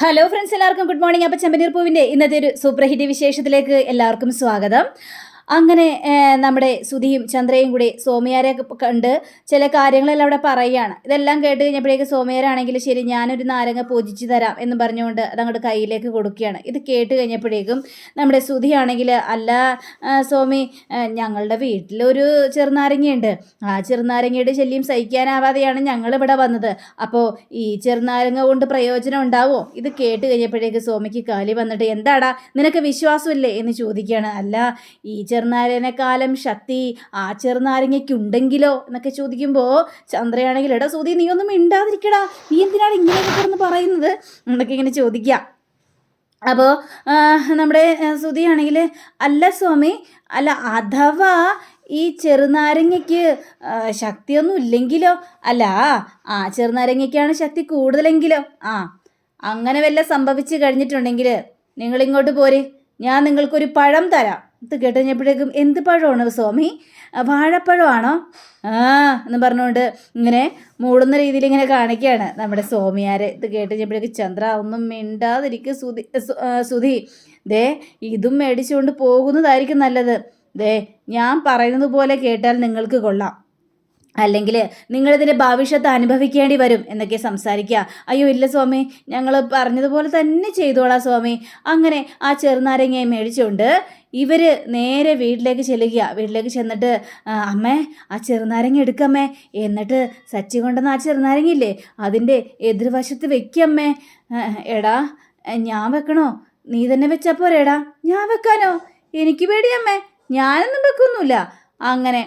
Hello friends എല്ലാവർക്കും good morning അപ്പോൾ ചെമ്പനീർ പൂവിന്റെ ഇന്നത്തെ ഒരു സൂപ്പർ ഹിറ്റ് വിശേഷത്തിലേക്ക് എല്ലാവർക്കും സ്വാഗതം. അങ്ങനെ നമ്മുടെ സുധിയും ചന്ദ്രയും കൂടി സോമിയാരെ കണ്ട് ചില കാര്യങ്ങളെല്ലാം അവിടെ പറയുകയാണ്. ഇതെല്ലാം കേട്ട് കഴിഞ്ഞപ്പോഴേക്ക് സോമിയാരാണെങ്കിൽ ശരി ഞാനൊരു നാരങ്ങ പൂജിച്ച് തരാം എന്ന് പറഞ്ഞുകൊണ്ട് അങ്ങോട്ട് കയ്യിലേക്ക് കൊടുക്കുകയാണ്. ഇത് കേട്ട് കഴിഞ്ഞപ്പോഴേക്കും നമ്മുടെ സുധിയാണെങ്കിൽ അല്ല സോമി ഞങ്ങളുടെ വീട്ടിലൊരു ചെറുനാരങ്ങയുണ്ട്. ആ ചെറുനാരങ്ങയുടെ ശല്യം സഹിക്കാനാവാതെയാണ് ഞങ്ങളിവിടെ വന്നത്. അപ്പോൾ ഈ ചെറുനാരങ്ങ കൊണ്ട് പ്രയോജനം ഉണ്ടാവുമോ ഇത് കേട്ട് കഴിഞ്ഞപ്പോഴേക്ക് സോമിക്ക് കാലി വന്നിട്ട് എന്താടാ നിനക്ക് വിശ്വാസമില്ലേ? എന്ന് ചോദിക്കുകയാണ്. അല്ല ഈ ചെറുനാരങ്ങനെക്കാലം ശക്തി ആ ചെറുനാരങ്ങയ്ക്കുണ്ടെങ്കിലോ എന്നൊക്കെ ചോദിക്കുമ്പോൾ ചന്ദ്രയാണെങ്കിൽ എടാ സൂതി നീ ഒന്നും മിണ്ടാതിരിക്കടാ. നീ എന്തിനാണ് ഇങ്ങനെയൊക്കെ കിടന്ന് പറയുന്നത്? എന്നൊക്കെ ഇങ്ങനെ ചോദിക്കാം അപ്പോൾ നമ്മുടെ സുതിയാണെങ്കിൽ അല്ല സ്വാമി അല്ല അഥവാ ഈ ചെറുനാരങ്ങയ്ക്ക് ശക്തിയൊന്നും ഇല്ലെങ്കിലോ? അല്ല ആ ചെറുനാരങ്ങയ്ക്കാണ് ശക്തി കൂടുതലെങ്കിലോ? ആ അങ്ങനെ വല്ല സംഭവിച്ചു കഴിഞ്ഞിട്ടുണ്ടെങ്കിൽ നിങ്ങളിങ്ങോട്ട് പോരെ. ഞാൻ നിങ്ങൾക്കൊരു പഴം തരാം. ഇത് കേട്ടുകഴിഞ്ഞപ്പോഴേക്കും എന്ത് പഴമാണ് സ്വാമി? വാഴപ്പഴമാണോ? ആ എന്ന് പറഞ്ഞുകൊണ്ട് ഇങ്ങനെ മൂടുന്ന രീതിയിൽ ഇങ്ങനെ കാണിക്കുകയാണ് നമ്മുടെ സ്വാമിയാരെ. ഇത് കേട്ടുകഴിഞ്ഞപ്പോഴേക്കും ചന്ദ്ര ഒന്നും മിണ്ടാതിരിക്കും സുധി സുധി. ദേ ഇതും മേടിച്ചുകൊണ്ട് പോകുന്നതായിരിക്കും നല്ലത്. ദേ ഞാൻ പറയുന്നത് പോലെ കേട്ടാൽ നിങ്ങൾക്ക് കൊള്ളാം. അല്ലെങ്കിൽ നിങ്ങളിതിന്റെ ഭവിഷ്യത്ത് അനുഭവിക്കേണ്ടി വരും എന്നൊക്കെ സംസാരിക്കുക. അയ്യോ ഇല്ല സ്വാമി ഞങ്ങൾ പറഞ്ഞതുപോലെ തന്നെ ചെയ്തോളാം സ്വാമി. അങ്ങനെ ആ ചെറുനാരങ്ങയെ മേടിച്ചുകൊണ്ട് ഇവർ നേരെ വീട്ടിലേക്ക് ചെല്ലുക വീട്ടിലേക്ക് ചെന്നിട്ട് അമ്മേ ആ ചെറുനാരങ്ങ എടുക്കമ്മേ. എന്നിട്ട് സച്ചി കൊണ്ടുവന്ന ആ ചെറുനാരങ്ങയില്ലേ അതിന്റെ എതിർവശത്ത് വെക്കമ്മേ. "ആ, എടാ ഞാൻ വെക്കണോ? നീ തന്നെ വെച്ചാൽ പോരേടാ. ഞാൻ വെക്കാനോ? എനിക്ക് പേടിയമ്മേ. ഞാനൊന്നും വെക്കൊന്നുമില്ല. അങ്ങനെ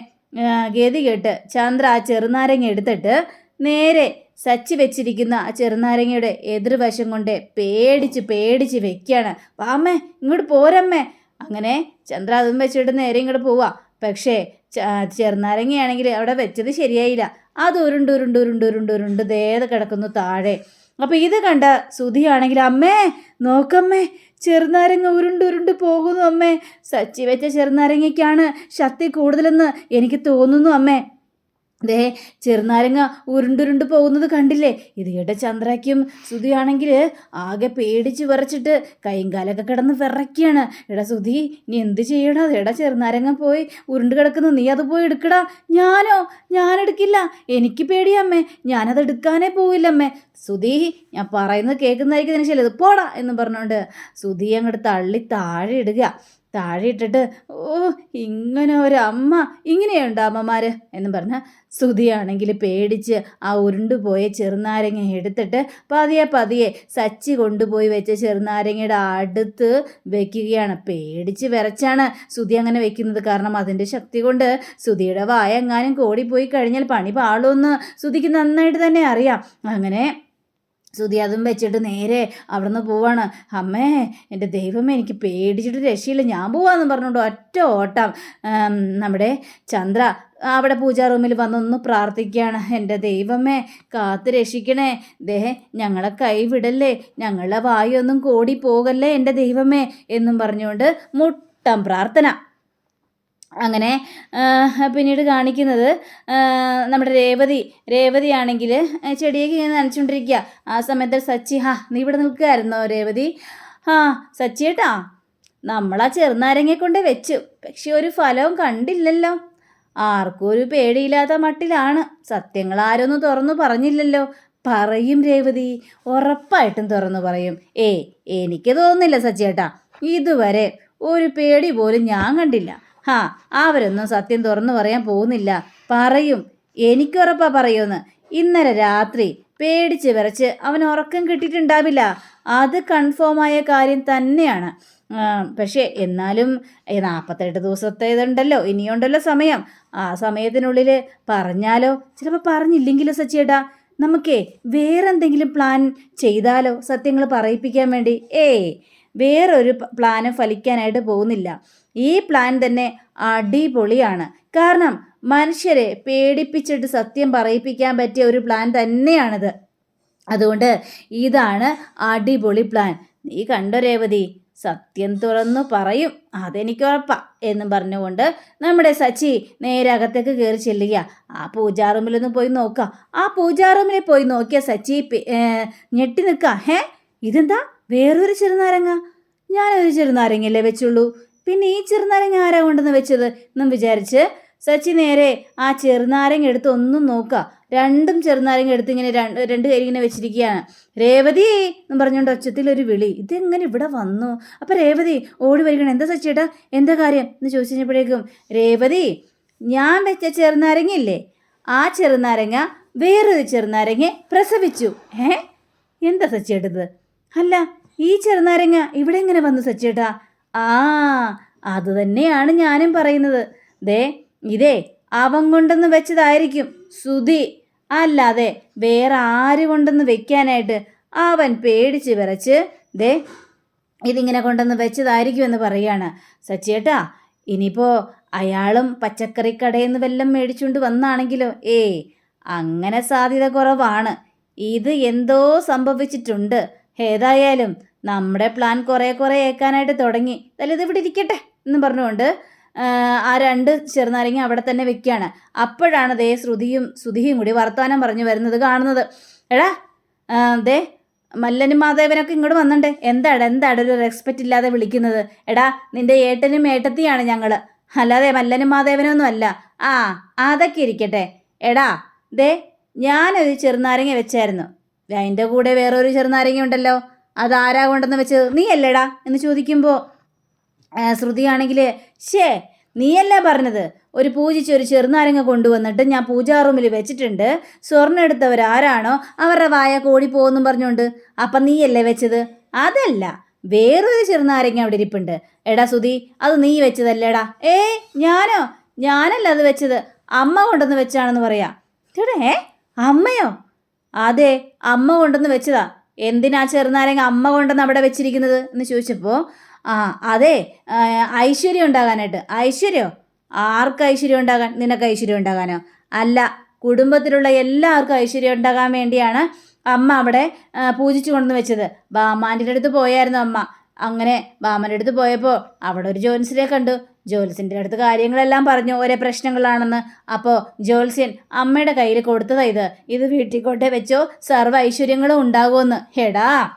ഗതി കേട്ട് ചന്ദ്ര ആ ചെറുനാരങ്ങ എടുത്തിട്ട് നേരെ സച്ചി വെച്ചിരിക്കുന്ന ആ ചെറുനാരങ്ങയുടെ എതിർവശം കൊണ്ട് പേടിച്ച് പേടിച്ച് വെക്കുകയാണ് വാമ്മേ ഇങ്ങോട്ട് പോരമ്മേ. അങ്ങനെ ചന്ദ്ര അതും വെച്ചിട്ട് നേരെ ഇങ്ങോട്ട് പോവാ. പക്ഷേ ചെറുനാരങ്ങയാണെങ്കിൽ അവിടെ വെച്ചത് ശരിയായില്ല. അത് ഉരുണ്ട് ഉരുണ്ട് ഉരുണ്ട് ഉരുണ്ട് ഉരുണ്ട് ദേത കിടക്കുന്നു താഴെ. അപ്പോൾ ഇത് കണ്ട സുധിയാണെങ്കിൽ അമ്മേ നോക്കമ്മേ ചെറുനാരങ്ങ ഉരുണ്ട് ഉരുണ്ട് പോകുന്നു അമ്മേ. സച്ചി വെച്ച ചെറുനാരങ്ങയ്ക്കാണ് ശക്തി കൂടുതലെന്ന് എനിക്ക് തോന്നുന്നു അമ്മേ. ദേ ചെറുനാരങ്ങ ഉരുണ്ടുരുണ്ട് പോകുന്നത് കണ്ടില്ലേ? ഇത് കേട്ട ചന്ദ്രയ്ക്കും സുധിയാണെങ്കിൽ ആകെ പേടിച്ച് വിറച്ചിട്ട് കൈയും കാലൊക്കെ കിടന്ന് വിറയ്ക്കുകയാണ്. എടാ സുധി നീ എന്ത് ചെയ്യടാ എടാ ചെറുനാരങ്ങ പോയി ഉരുണ്ട് കിടക്കുന്നു. നീ അത് പോയി എടുക്കടാ. ഞാനോ? ഞാനെടുക്കില്ല എനിക്ക് പേടിയമ്മേ ഞാനത് എടുക്കാനേ പോവില്ലമ്മേ സുധി ഞാൻ പറയുന്നത് കേൾക്കുന്നതായിരിക്കും നിനക്ക് ചിലത് പോടാ എന്ന് പറഞ്ഞുകൊണ്ട് സുധി അങ്ങോട്ട് തള്ളി താഴെ ഇടുക. താഴെ ഇട്ടിട്ട് ഓ ഇങ്ങനെ ഒരു അമ്മ ഇങ്ങനെയുണ്ട് അമ്മമാർ എന്ന് പറഞ്ഞ സുധിയാണെങ്കിൽ പേടിച്ച് ആ ഉരുണ്ടുപോയ ചെറുനാരങ്ങ എടുത്തിട്ട് പതിയെ പതിയെ സച്ചി കൊണ്ടുപോയി വെച്ച ചെറുനാരങ്ങയുടെ അടുത്ത് വെക്കുകയാണ്. പേടിച്ച് വിറച്ചാണ് സുധി അങ്ങനെ വെക്കുന്നത്. കാരണം അതിന്റെ ശക്തി കൊണ്ട് സുധിയുടെ വായ എങ്ങാനും കോടിപ്പോയി കഴിഞ്ഞാൽ പണി പാളുമെന്ന് സുധിക്ക് നന്നായിട്ട് തന്നെ അറിയാം. അങ്ങനെ സുധി അതും വെച്ചിട്ട് നേരെ അവിടുന്ന് പോവാണ്. അമ്മേ എന്റെ ദൈവമേ എനിക്ക് പേടിച്ചിട്ട് രക്ഷയില്ല. ഞാൻ പോവാന്ന് പറഞ്ഞുകൊണ്ട് ഒറ്റ ഓട്ടം നമ്മുടെ ചന്ദ്ര അവിടെ പൂജാ റൂമിൽ വന്നൊന്ന് പ്രാർത്ഥിക്കുകയാണ്. എന്റെ ദൈവമേ കാത്ത് രക്ഷിക്കണേ. ദേ ഞങ്ങളെ കൈവിടല്ലേ ഞങ്ങളുടെ വായൊന്നും കോടി പോകല്ലേ എന്റെ ദൈവമേ എന്നും പറഞ്ഞുകൊണ്ട് മുട്ടം പ്രാർത്ഥന. അങ്ങനെ പിന്നീട് കാണിക്കുന്നത് നമ്മുടെ രേവതി രേവതിയാണെങ്കിൽ ചെടിയൊക്കെ ഇങ്ങനെ നനച്ചുകൊണ്ടിരിക്കുക ആ സമയത്ത് സച്ചി ഹാ നീ ഇവിടെ നിൽക്കുകയായിരുന്നോ രേവതി? ഹാ സച്ചിയേട്ടാ നമ്മളാ ചെറുനാരങ്ങയെ കൊണ്ട് വെച്ചു. പക്ഷെ ഒരു ഫലവും കണ്ടില്ലല്ലോ. ആർക്കും ഒരു പേടിയില്ലാത്ത മട്ടിലാണ്. സത്യങ്ങൾ ആരൊന്നും തുറന്നു പറഞ്ഞില്ലല്ലോ. പറയും രേവതി ഉറപ്പായിട്ടും തുറന്നു പറയും. ഏ എനിക്ക് തോന്നുന്നില്ല സച്ചിയേട്ടാ ഇതുവരെ ഒരു പേടി പോലും ഞാൻ കണ്ടില്ല. ഹാ അവരൊന്നും സത്യം തുറന്നു പറയാൻ പോകുന്നില്ല. പറയും. എനിക്കുറപ്പാ പറയുമെന്ന്. ഇന്നലെ രാത്രി പേടിച്ച് വിറച്ച് അവൻ ഉറക്കം കിട്ടിയിട്ടുണ്ടാവില്ല. അത് കൺഫേമായ കാര്യം തന്നെയാണ്. പക്ഷേ എന്നാലും നാൽപ്പത്തെട്ട് ദിവസത്തെ ഇതുണ്ടല്ലോ ഇനിയുണ്ടല്ലോ സമയം. ആ സമയത്തിനുള്ളിൽ പറഞ്ഞാലോ? ചിലപ്പോൾ പറഞ്ഞില്ലെങ്കിലോ സച്ചിയേട്ടാ? നമുക്കേ വേറെന്തെങ്കിലും പ്ലാൻ ചെയ്താലോ സത്യങ്ങൾ പറയിപ്പിക്കാൻ വേണ്ടി? ഏയ് വേറൊരു പ്ലാനും ഫലിക്കാനായിട്ട് പോകുന്നില്ല. ഈ പ്ലാൻ തന്നെ അടിപൊളിയാണ്. കാരണം മനുഷ്യരെ പേടിപ്പിച്ചിട്ട് സത്യം പറയിപ്പിക്കാൻ പറ്റിയ ഒരു പ്ലാൻ തന്നെയാണിത്. അതുകൊണ്ട് ഇതാണ് അടിപൊളി പ്ലാൻ നീ കണ്ടോ രേവതി? സത്യം തുറന്നു പറയും. അതെനിക്ക് ഉറപ്പാ എന്നും പറഞ്ഞുകൊണ്ട് നമ്മുടെ സച്ചി നേരെ അകത്തേക്ക് കയറി ചെല്ലുക. ആ പൂജാറൂമിലൊന്ന് പോയി നോക്കാം. ആ പൂജാറൂമിൽ പോയി നോക്കിയ സച്ചി ഞെട്ടി നിൽക്കുക ഹേ ഇതെന്താ? വേറൊരു ചെറുനാരങ്ങ? ഞാനൊരു ചെറുനാരങ്ങയല്ലേ വെച്ചുള്ളൂ. പിന്നെ ഈ ചെറുനാരങ്ങ ആരാ കൊണ്ടെന്ന് വെച്ചത് എന്നും വിചാരിച്ച് സച്ചി നേരെ ആ ചെറുനാരങ്ങ എടുത്ത് ഒന്നും നോക്കുക രണ്ടും ചെറുനാരങ്ങ എടുത്ത് ഇങ്ങനെ രണ്ട് രണ്ട് കൈ ഇങ്ങനെ വെച്ചിരിക്കുകയാണ്. രേവതി എന്ന് പറഞ്ഞുകൊണ്ട് ഒച്ചത്തിലൊരു വിളി. ഇതെങ്ങനെ ഇവിടെ വന്നു? അപ്പം രേവതി ഓടി വരികയാണ്. എന്താ സച്ചിയേട്ടാ എന്താ കാര്യം? എന്ന് ചോദിച്ചു കഴിഞ്ഞപ്പോഴേക്കും രേവതി ഞാൻ വെച്ച ചെറുനാരങ്ങയില്ലേ? ആ ചെറുനാരങ്ങ വേറൊരു ചെറുനാരങ്ങ പ്രസവിച്ചു. ഏ? എന്താ സച്ചിയേട്ടത് അല്ല ഈ ചെറുനാരങ്ങ ഇവിടെ എങ്ങനെ വന്നു സച്ചേട്ടാ? ആ അത് തന്നെയാണ് ഞാനും പറയുന്നത്. ദേ ഇതേ അവൻ കൊണ്ടെന്ന് വെച്ചതായിരിക്കും. സുധി അല്ലാതെ വേറെ ആര് കൊണ്ടെന്ന് വെക്കാനായിട്ട് അവൻ പേടിച്ച് വിറച്ച് ദേ ഇതിങ്ങനെ കൊണ്ടെന്ന് വെച്ചതായിരിക്കും എന്ന് പറയാണ് സച്ചേട്ടാ ഇനിയിപ്പോൾ അയാളും പച്ചക്കറി കടയിൽ നിന്ന് വല്ലതും മേടിച്ചുകൊണ്ട് വന്നാണെങ്കിലോ? ഏ അങ്ങനെ സാധ്യത കുറവാണ്. ഇത് എന്തോ സംഭവിച്ചിട്ടുണ്ട്. ഏതായാലും നമ്മുടെ പ്ലാൻ കുറേ കുറേ ഏക്കാനായിട്ട് തുടങ്ങി. അല്ല ഇവിടെ ഇരിക്കട്ടെ എന്ന് പറഞ്ഞുകൊണ്ട് ആ, രണ്ട് ചെറുനാരങ്ങി അവിടെ തന്നെ വെക്കുകയാണ് അപ്പോഴാണ് ദേ ശ്രുതിയും ശ്രുതിയും കൂടി വർത്തമാനം പറഞ്ഞു വരുന്നത് കാണുന്നത്. എടാ ദേ മല്ലനും മാധവനൊക്കെ ഇങ്ങോട്ട് വന്നിട്ടുണ്ട്. എന്താടാ എന്താടാ ഒരു റെസ്പെക്റ്റ് ഇല്ലാതെ വിളിക്കുന്നത്? എടാ നിന്റെ ഏട്ടനും ഏട്ടത്തിയാണ് ഞങ്ങൾ അല്ലാതെ മല്ലനും മാധവനൊന്നും അല്ല. ആ അതൊക്കെ ഇരിക്കട്ടെ. എടാ ദേ ഞാനൊരു ചെറുനാരങ്ങ വെച്ചായിരുന്നു. അതിന്റെ കൂടെ വേറൊരു ചെറുനാരങ്ങ ഉണ്ടല്ലോ. അതാരാ കൊണ്ടെന്ന് വെച്ചത്? നീയല്ലേടാ? എന്ന് ചോദിക്കുമ്പോൾ ശ്രുതിയാണെങ്കിൽ ഷേ നീയല്ല പറഞ്ഞത്? ഒരു പൂജിച്ച് ഒരു ചെറുനാരങ്ങ കൊണ്ടുവന്നിട്ട് ഞാൻ പൂജാ റൂമിൽ വെച്ചിട്ടുണ്ട്. സ്വർണം എടുത്തവർ ആരാണോ അവരുടെ വായ കോടി പോകുമെന്നും പറഞ്ഞുകൊണ്ട് അപ്പം നീയല്ലേ വെച്ചത്? അതല്ല വേറൊരു ചെറുനാരങ്ങ അവിടെ ഇരിപ്പുണ്ട്. എടാ സുധി അത് നീ വെച്ചതല്ലേടാ? ഏ ഞാനോ? ഞാനല്ല അത് വെച്ചത്. അമ്മ കൊണ്ടുവന്ന് വെച്ചാണെന്ന് പറയാ. ചേട്ടാ ഏ അമ്മയോ? അതെ അമ്മ കൊണ്ടുവന്ന് വെച്ചതാ. എന്തിനാ ചെറുനാരങ്ങ അമ്മ കൊണ്ടുവന്ന് അവിടെ വെച്ചിരിക്കുന്നത് എന്ന് ചോദിച്ചപ്പോൾ ആ അതെ ഐശ്വര്യം ഉണ്ടാകാനായിട്ട്. ഐശ്വര്യോ? ആർക്ക് ഐശ്വര്യം ഉണ്ടാകാൻ നിനക്ക് ഐശ്വര്യം ഉണ്ടാകാനോ? അല്ല കുടുംബത്തിലുള്ള എല്ലാവർക്കും ഐശ്വര്യം ഉണ്ടാകാൻ വേണ്ടിയാണ് അമ്മ അവിടെ പൂജിച്ചു കൊണ്ടുവന്ന് വെച്ചത്. ബാമാന്റെ അടുത്ത് പോയായിരുന്നു അമ്മ. അങ്ങനെ ബാമന്റെ അടുത്ത് പോയപ്പോൾ അവിടെ ഒരു ജോൻസിനെ കണ്ടു. ജോൽസിന്റെ അടുത്ത് കാര്യങ്ങളെല്ലാം പറഞ്ഞു. ഒരേ പ്രശ്നങ്ങളാണെന്ന്. അപ്പോൾ ജോൽസ്യൻ അമ്മയുടെ കയ്യിൽ കൊടുത്തതാ ഇത്. ഇത് വീട്ടിൽ കൊണ്ടേ വെച്ചോ. സർവ ഐശ്വര്യങ്ങളും ഉണ്ടാകുമെന്ന്. എടാ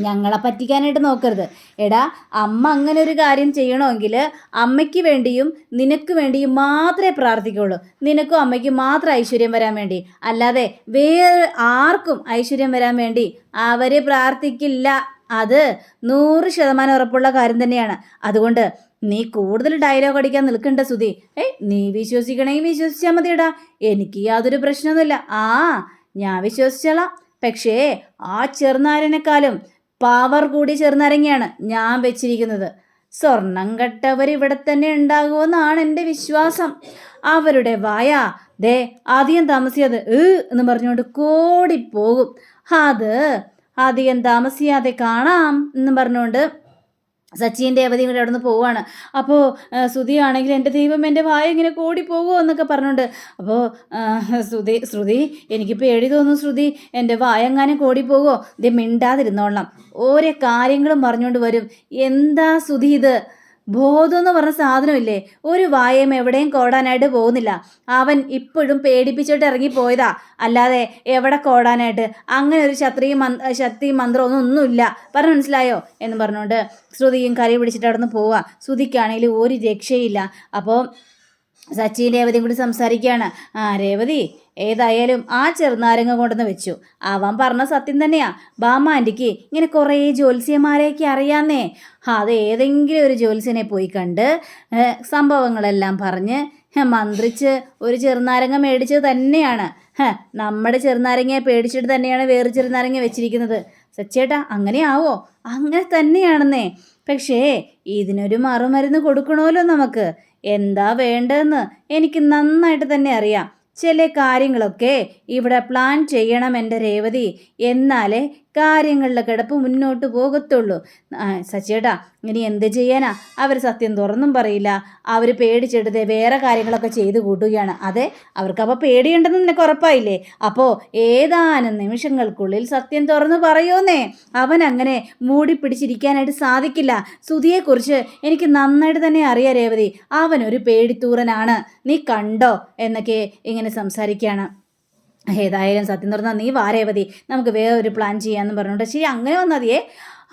ഞങ്ങളെ പറ്റിക്കാനായിട്ട് നോക്കരുത്. എടാ അമ്മ അങ്ങനെ ഒരു കാര്യം ചെയ്യണമെങ്കിൽ അമ്മയ്ക്ക് വേണ്ടിയും നിനക്ക് വേണ്ടിയും മാത്രമേ പ്രാർത്ഥിക്കുള്ളൂ. നിനക്കും അമ്മയ്ക്കും മാത്രം ഐശ്വര്യം വരാൻ വേണ്ടി. അല്ലാതെ വേറെ ആർക്കും ഐശ്വര്യം വരാൻ വേണ്ടി അവർ പ്രാർത്ഥിക്കില്ല. അത് നൂറ് ശതമാനം ഉറപ്പുള്ള കാര്യം തന്നെയാണ്. അതുകൊണ്ട് നീ കൂടുതൽ ഡയലോഗ് അടിക്കാൻ നിൽക്കണ്ട സുധി. ഏയ് നീ വിശ്വസിക്കണമെങ്കിൽ വിശ്വസിച്ചാൽ മതിയടാ. എനിക്ക് യാതൊരു പ്രശ്നമൊന്നുമില്ല ആ ഞാൻ വിശ്വസിച്ചോളാം. പക്ഷേ ആ ചെറുനാരനെക്കാളും പവർ കൂടി ചെറുനാരങ്ങയാണ് ഞാൻ വെച്ചിരിക്കുന്നത്. സ്വർണം കെട്ടവർ ഇവിടെ തന്നെ ഉണ്ടാകുമെന്നാണ് എന്റെ വിശ്വാസം. അവരുടെ വായ ദേ അധികം താമസിയാതെ ഏ എന്ന് പറഞ്ഞുകൊണ്ട് കോടിപ്പോകും. അത് അധികം താമസിയാതെ കാണാം എന്ന് പറഞ്ഞുകൊണ്ട് സച്ചിന്റെ അവധി കൂടെ അവിടെ നിന്ന് പോവുകയാണ് അപ്പോൾ ശ്രുതിയാണെങ്കിൽ എന്റെ ദൈവം എന്റെ വായ ഇങ്ങനെ കൂടി പോകുമോ എന്നൊക്കെ പറഞ്ഞുകൊണ്ട് അപ്പോൾ ശ്രുതി ശ്രുതി എനിക്ക് പേടി തോന്നുന്നു ശ്രുതി എന്റെ വായ എങ്ങാനും കോടി പോകുമോ ഇത് മിണ്ടാതിരുന്നോളാം ഓരോ കാര്യങ്ങളും പറഞ്ഞുകൊണ്ട് വരും. എന്താ ശ്രുതി ഇത്? ബോധം എന്ന് പറഞ്ഞ സാധനമില്ലേ? ഒരു വായം എവിടെയും കോടാനായിട്ട് പോകുന്നില്ല. അവൻ ഇപ്പോഴും പേടിപ്പിച്ചിട്ട് ഇറങ്ങി പോയതാ അല്ലാതെ എവിടെ കോടാനായിട്ട്? അങ്ങനെ ഒരു ശത്രി മന് ശക്തി മന്ത്രമൊന്നും ഒന്നുമില്ല. പറഞ്ഞു മനസ്സിലായോ? എന്ന് പറഞ്ഞുകൊണ്ട് ശ്രുതിയും കറി പിടിച്ചിട്ട് അവിടെ നിന്ന് പോവാ. ശ്രുതിക്കാണെങ്കിൽ ഒരു രക്ഷയില്ല. അപ്പോൾ സച്ചിൻ രേവതിയും കൂടി സംസാരിക്കുകയാണ്. ആ രേവതി ഏതായാലും ആ ചെറുനാരങ്ങ കൊണ്ടുവന്ന് വെച്ചു. അവൻ പറഞ്ഞ സത്യം തന്നെയാ. ബാമാന്റിക്ക് ഇങ്ങനെ കുറേ ജ്യോത്സ്യന്മാരെയൊക്കെ അറിയാന്നേ. അത് ഏതെങ്കിലും ഒരു ജ്യോത്സ്യനെ പോയി കണ്ട് സംഭവങ്ങളെല്ലാം പറഞ്ഞ് മന്ത്രിച്ച് ഒരു ചെറുനാരങ്ങ മേടിച്ചത് തന്നെയാണ്. നമ്മുടെ ചെറുനാരങ്ങയെ പേടിച്ചിട്ട് തന്നെയാണ് വേറെ ചെറുനാരങ്ങ വെച്ചിരിക്കുന്നത്. സച്ചേട്ടാ അങ്ങനെ ആവോ അങ്ങനെ തന്നെയാണെന്നേ. പക്ഷേ ഇതിനൊരു മറുമരുന്ന് കൊടുക്കണമല്ലോ നമുക്ക്. എന്താ വേണ്ടതെന്ന് എനിക്ക് നന്നായിട്ട് തന്നെ അറിയാം. ചില കാര്യങ്ങളൊക്കെ ഇവിടെ പ്ലാൻ ചെയ്യണം എന്റെ രേവതി. എന്നാലേ കാര്യങ്ങളിലെ കിടപ്പ് മുന്നോട്ട് പോകത്തുള്ളൂ. സച്ചേട്ടാ ഇനി എന്ത് ചെയ്യാനാ? അവർ സത്യം തുറന്നും പറയില്ല. അവർ പേടിച്ചെടുത്ത് വേറെ കാര്യങ്ങളൊക്കെ ചെയ്തു കൂട്ടുകയാണ്. അതെ അവർക്കപ്പോൾ പേടിയുണ്ടെന്ന് നിനക്ക് ഉറപ്പായില്ലേ? അപ്പോൾ ഏതാനും നിമിഷങ്ങൾക്കുള്ളിൽ സത്യം തുറന്നു പറയുമെന്നേ അവൻ അങ്ങനെ മൂടി പിടിച്ചിരിക്കാനായിട്ട് സാധിക്കില്ല. സുധിയെക്കുറിച്ച് എനിക്ക് നന്നായിട്ട് തന്നെ അറിയാം രേവതി. അവനൊരു പേടിത്തൂറനാണ്. നീ കണ്ടോ? എന്നൊക്കെ ഇങ്ങനെ സംസാരിക്കുകയാണ്. ഏതായാലും സത്യം തുറന്നാൽ നീ വാരേവതി നമുക്ക് വേറെ ഒരു പ്ലാൻ ചെയ്യാമെന്ന് പറഞ്ഞുകൊണ്ട് ശരി അങ്ങനെ വന്നാൽ മതിയേ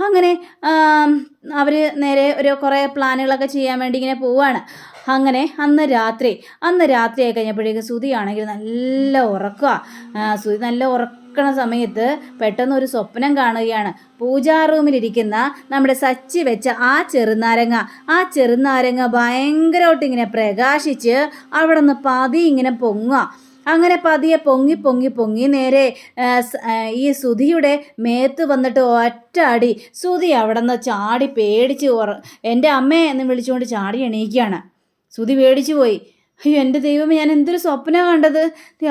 അങ്ങനെ അവർ നേരെ ഒരു കുറേ പ്ലാനുകളൊക്കെ ചെയ്യാൻ വേണ്ടി ഇങ്ങനെ പോവാണ്. അങ്ങനെ അന്ന് രാത്രി അന്ന് രാത്രിയായി കഴിഞ്ഞപ്പോഴേക്കും സുതിയാണെങ്കിൽ നല്ല ഉറക്കുക സുതി നല്ല ഉറക്കണ സമയത്ത് പെട്ടെന്ന് ഒരു സ്വപ്നം കാണുകയാണ്. പൂജാ റൂമിലിരിക്കുന്ന നമ്മുടെ സച്ചി വെച്ച ആ ചെറുനാരങ്ങ. ആ ചെറുനാരങ്ങ ഭയങ്കരമായിട്ട് ഇങ്ങനെ പ്രകാശിച്ച് അവിടെ നിന്ന് പതി ഇങ്ങനെ പൊങ്ങുക. അങ്ങനെ പതിയെ പൊങ്ങി പൊങ്ങി പൊങ്ങി നേരെ ഈ സുധിയുടെ മേത്ത് വന്നിട്ട് ഒറ്റ അടി. സുധി അവിടെ നിന്ന് ചാടി പേടിച്ച് ഉറ എന്റെ അമ്മയെ എന്ന് വിളിച്ചുകൊണ്ട് ചാടി എണീക്കുകയാണ്. സുധി പേടിച്ചു പോയി. അയ്യോ എന്റെ ദൈവമേ ഞാൻ എന്തൊരു സ്വപ്നമാണ് കണ്ടത്?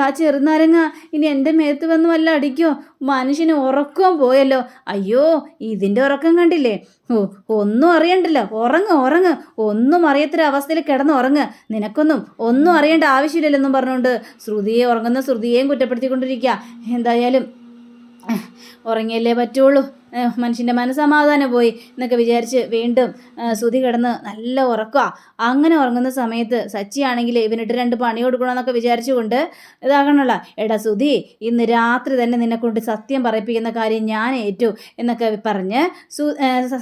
ആ ചെറുനാരങ്ങ ഇനി എന്റെ മേത്ത് വന്ന് വല്ല അടിക്കോ? മനുഷ്യന് ഉറക്കം പോയല്ലോ. അയ്യോ ഇതിന്റെ ഉറക്കം കണ്ടില്ലേ? ഓ ഒന്നും അറിയണ്ടല്ലോ. ഉറങ്ങ് ഉറങ്ങ്. ഒന്നും അറിയത്തൊരവസ്ഥയിൽ കിടന്ന് ഉറങ്ങ്. നിനക്കൊന്നും ഒന്നും അറിയേണ്ട ആവശ്യമില്ലല്ലോ ആവശ്യമില്ലല്ലെന്നും പറഞ്ഞുകൊണ്ട് ശ്രുതിയെ ഉറങ്ങുന്ന ശ്രുതിയെയും കുറ്റപ്പെടുത്തിക്കൊണ്ടിരിക്കുക. എന്തായാലും ഉറങ്ങിയല്ലേ പറ്റുള്ളൂ. മനുഷ്യന്റെ മനസ്സമാധാനം പോയി എന്നൊക്കെ വിചാരിച്ച് വീണ്ടും സുതി കിടന്ന് നല്ല ഉറക്കുക അങ്ങനെ ഉറങ്ങുന്ന സമയത്ത് സച്ചിയാണെങ്കിൽ ഇവനിട്ട് രണ്ട് പണി കൊടുക്കണമെന്നൊക്കെ വിചാരിച്ചുകൊണ്ട് ഇതാകണമല്ല എടാ സുതി ഇന്ന് രാത്രി തന്നെ നിന്നെ കൊണ്ട് സത്യം പറയിപ്പിക്കുന്ന കാര്യം ഞാൻ ഏറ്റു എന്നൊക്കെ പറഞ്ഞ് സു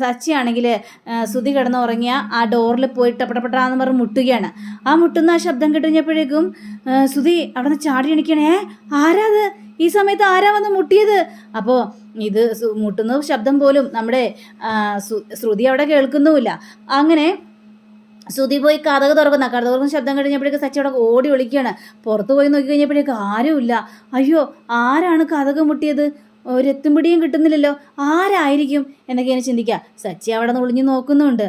സച്ചിയാണെങ്കിൽ സുതി കിടന്ന് ഉറങ്ങിയ ആ ഡോറിൽ പോയി ടപ്പടപ്പെട്ടാന്ന് പറഞ്ഞ് മുട്ടുകയാണ്. ആ മുട്ടുന്ന ആ ശബ്ദം കിട്ടുന്നപ്പോഴേക്കും സുതി അവിടെ നിന്ന് ചാടി എണിക്കണേ. ആരാത്? ഈ സമയത്ത് ആരാ വന്ന് മുട്ടിയത്? അപ്പോൾ ഇത് മുട്ടുന്ന ശബ്ദം പോലും നമ്മുടെ ശ്രുതി അവിടെ കേൾക്കുന്നുമില്ല. അങ്ങനെ ശ്രുതി പോയി കഥക തുറക്കുന്ന. കഥ തുറക്കുന്ന ശബ്ദം കഴിഞ്ഞപ്പോഴേക്ക് സച്ചി അവിടെ ഓടി ഒളിക്കുകയാണ് പുറത്ത് പോയി നോക്കി കഴിഞ്ഞപ്പോഴേക്ക് ആരുമില്ല. അയ്യോ ആരാണ് കഥക മുട്ടിയത്? ഒരെത്തും പിടിയും കിട്ടുന്നില്ലല്ലോ. ആരായിരിക്കും? എന്നൊക്കെ ഞാൻ ചിന്തിക്കുക. സച്ചി അവിടെ നിന്ന് ഒളിഞ്ഞു നോക്കുന്നുണ്ട്.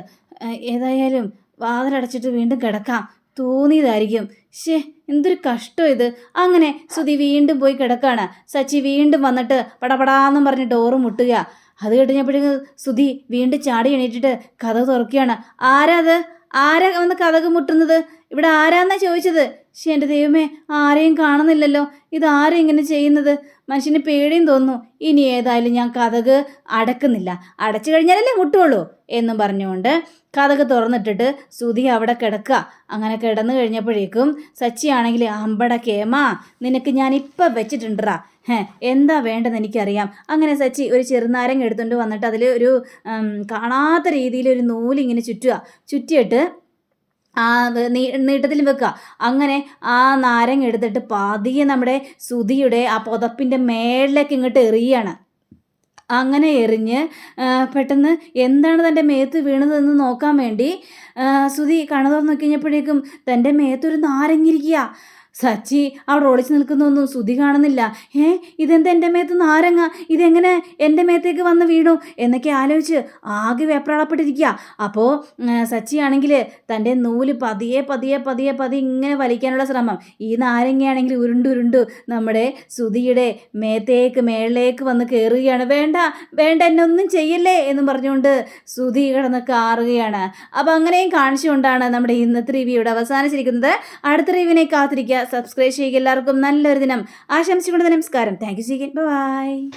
ഏതായാലും വാതിലടച്ചിട്ട് വീണ്ടും കിടക്കാം. തോന്നിയതായിരിക്കും. ഷേ എന്തൊരു കഷ്ടം ഇത്. അങ്ങനെ ശ്രുതി വീണ്ടും പോയി കിടക്കാണ്. സച്ചി വീണ്ടും വന്നിട്ട് പടപടാന്നും പറഞ്ഞ് ഡോറ് മുട്ടുക. അത് കഴിഞ്ഞപ്പോഴേക്കും ശ്രുതി വീണ്ടും ചാടി എണീറ്റിട്ട് കഥ തുറക്കുകയാണ്. ആരാ അത്? ആരാ വന്ന് കഥക് മുട്ടുന്നത്? ഇവിടെ ആരാന്നാ ചോദിച്ചത്? പക്ഷെ എന്റെ ദൈവമേ ആരെയും കാണുന്നില്ലല്ലോ. ഇത് ആരും ഇങ്ങനെ ചെയ്യുന്നത്? മനുഷ്യന് പേടിയും തോന്നുന്നു. ഇനി ഏതായാലും ഞാൻ കഥക് അടക്കുന്നില്ല. അടച്ചു കഴിഞ്ഞാലല്ലേ മുട്ടുള്ളൂ എന്നും പറഞ്ഞുകൊണ്ട് കഥക് തുറന്നിട്ടിട്ട് സുധി അവിടെ കിടക്കുക. അങ്ങനെ കിടന്നു കഴിഞ്ഞപ്പോഴേക്കും സച്ചിയാണെങ്കിൽ അമ്പട കേമ നിനക്ക് ഞാൻ ഇപ്പം വെച്ചിട്ടുണ്ടാ എന്താ വേണ്ടെന്ന് എനിക്കറിയാം. അങ്ങനെ സച്ചി ഒരു ചെറുനാരങ്ങ എടുത്തുകൊണ്ട് വന്നിട്ട് അതിൽ ഒരു കാണാത്ത രീതിയിൽ ഒരു നൂലിങ്ങനെ ചുറ്റുക. ചുറ്റിയിട്ട് ആ നീട്ടത്തിൽ വെക്കുക. അങ്ങനെ ആ നാരങ്ങ എടുത്തിട്ട് പതിയെ നമ്മുടെ സുതിയുടെ ആ പുതപ്പിന്റെ മേളിലേക്ക് ഇങ്ങോട്ട് എറിയാണ്. അങ്ങനെ എറിഞ്ഞ് പെട്ടെന്ന് എന്താണ് തന്റെ മേത്ത് വീണതെന്ന് നോക്കാൻ വേണ്ടി സുതി കണ്ണു തുറന്നു നോക്കി കഴിഞ്ഞപ്പോഴേക്കും തന്റെ മേത്തൊരു നാരങ്ങിരിക്കുക സച്ചി അവിടെ ഒളിച്ചു നിൽക്കുന്നൊന്നും ശ്രുതി കാണുന്നില്ല. ഏ ഇതെന്താ എന്റെ മേത്ത് നാരങ്ങ ഇതെങ്ങനെ എന്റെ മേത്തേക്ക് വന്ന് വീണു? എന്നൊക്കെ ആലോചിച്ച് ആകെ വേപ്രാളപ്പെട്ടിരിക്കുക അപ്പോൾ സച്ചിയാണെങ്കിൽ തന്റെ നൂൽ പതിയെ പതിയെ പതിയെ പതിയെ ഇങ്ങനെ വലിക്കാനുള്ള ശ്രമം. ഈ നാരങ്ങയാണെങ്കിൽ ഉരുണ്ടുരുണ്ടു നമ്മുടെ ശ്രുതിയുടെ മേത്തേക്ക് മേളിലേക്ക് വന്ന് കയറുകയാണ് വേണ്ട വേണ്ട എന്നെ ഒന്നും ചെയ്യല്ലേ? എന്ന് പറഞ്ഞുകൊണ്ട് ശ്രുതി കിടന്ന് കാറുകയാണ്. അപ്പോൾ അങ്ങനെയും കാണിച്ചുകൊണ്ടാണ് നമ്മുടെ ഇന്നത്തെ റിവ്യൂ ഇവിടെ അവസാനിച്ചിരിക്കുന്നത് അടുത്ത റിവ്യൂവിനെ കാത്തിരിക്കുക. സബ്സ്ക്രൈബ് ചെയ്യുക. എല്ലാവർക്കും നല്ലൊരു ദിനം. ആശംസിച്ചുകൊണ്ട് നമസ്കാരം. Thank you by